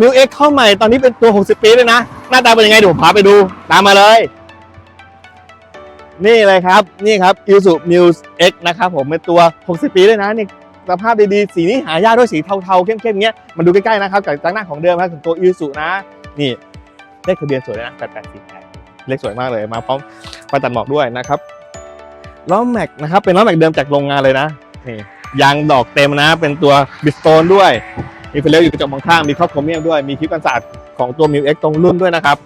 มิวเอ็กเข้าใหม่ตอนนี้เป็นตัว 60 ปีเลยนะ หน้าตาเป็นยังไงเดี๋ยวผมพาไปดูตามมาเลย นี่เลยครับนี่ครับ i s u m u s X นะครับผมเป็นตัว 60 ปีเลยนะนี่สภาพดีๆ สีนี้หายากด้วยสีเทาๆ เข้มๆเงี้ยมันดูใกล้ๆนะครับจากจากหน้าของเดิมครับถึงตัว i s u นะ นี่เลขทะเบียนสวยเลยนะ8848เลขสวยมากเลยมาพร้อมมาตัดหมอกด้วยนะครับล้อแม็กนะครับเป็นล้อแม็กเดิมจากโรงงานเลยนะนี่ยางดอกเต็มนะ เป็นตัวบิสโตนด้วย มีเพลย์อยู่กระจกมองข้างมีครอบโครเมียมด้วยมีคลิปกันศาสตร์ของตัว m ิวเอ็กตรงรุ่นด้วยนะครับ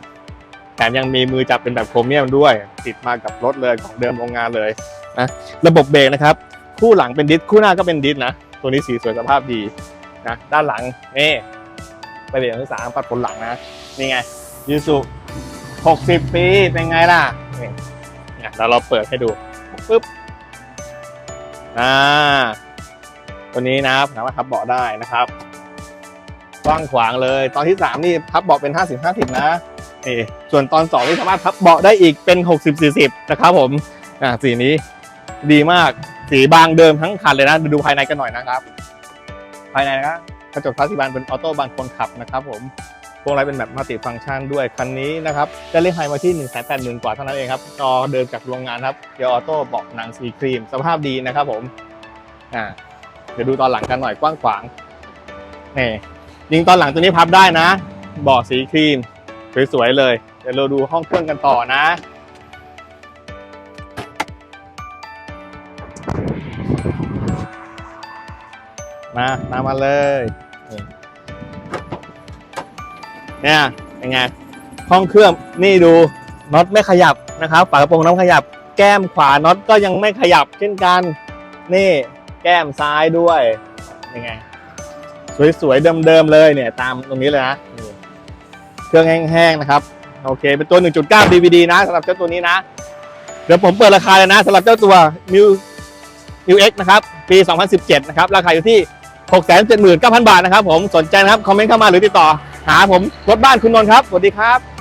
แถมยังมีมือจับเป็นแบบโครเมียมด้วย ติดมากับรถเลยของเดิมโรงงานเลยนะระบบเบรกนะครับ คู่หลังเป็นดิสคู่หน้าก็เป็นดิสนะ ตัวนี้สีสวยสภาพดีนะด้านหลังนี่ไปเบรกที่สามปัดผลหลังนะ นี่ไงยูสุ60 ปี เป็นไงล่ะเนี่ยเราเราเปิดให้ดูปึ๊บอ่าตัวนี้นะสามารถพับเบาะได้นะครับ กว้างขวางเลย ตอนที่ 3 นี่พับเบาะเป็น 50 50 นะนี่ส่วนตอน 2 นี่สามารถพับเบาะได้อีกเป็น 60 40 นะครับผมอ่าสีนี้ดีมากสีบางเดิมทั้งคันเลยนะ ดูภายในกันหน่อยนะครับ ภายในนะกระจกพลาสติกบานเป็นออโต้บานคนขับนะครับผมพวงมาลัยเป็นแบบมัลติฟังก์ชันด้วยคันนี้นะครับจะเรียกไฮมาที่1 8 0 0 0 0กว่าเท่านั้นเองครับจอเดิมจากโรงงานครับเกียร์ออโต้เบาะหนังสีครีม สภาพดีนะครับผมอ่าเดี๋ยวดูตอนหลังกันหน่อยกว้างขวางนี่ ยิงตอนหลังตัวนี้พับได้นะเบาะสีครีมสวยๆเลย เดี๋ยวเราดูห้องเครื่องกันต่อนะ มามามาเลยนี่เนี่ยเป็นไงห้องเครื่องนี่ดูน็อตไม่ขยับนะครับฝากระโปรงน้ำขยับ แก้มขวาน็อตก็ยังไม่ขยับเช่นกัน นี่แก้มซ้ายด้วยยังไง สวยๆเดิมๆเลยเนี่ย ตามตรงนี้เลยนะเครื่องแห้งๆนะครับ โอเค เป็นตัว 1.9 DVD นะสำหรับเจ้าตัวนี้นะ เดี๋ยวผมเปิดราคาเลยนะสำหรับเจ้าตัว m u m X นะครับ ปี 2017 นะครับ ราคาอยู่ที่ 679,000 บาทนะครับผมสนใจนะครับ คอมเมนต์เข้ามาหรือติดต่อ หาผมรถบ้านคุณนนท์ครับสวัสดีครับ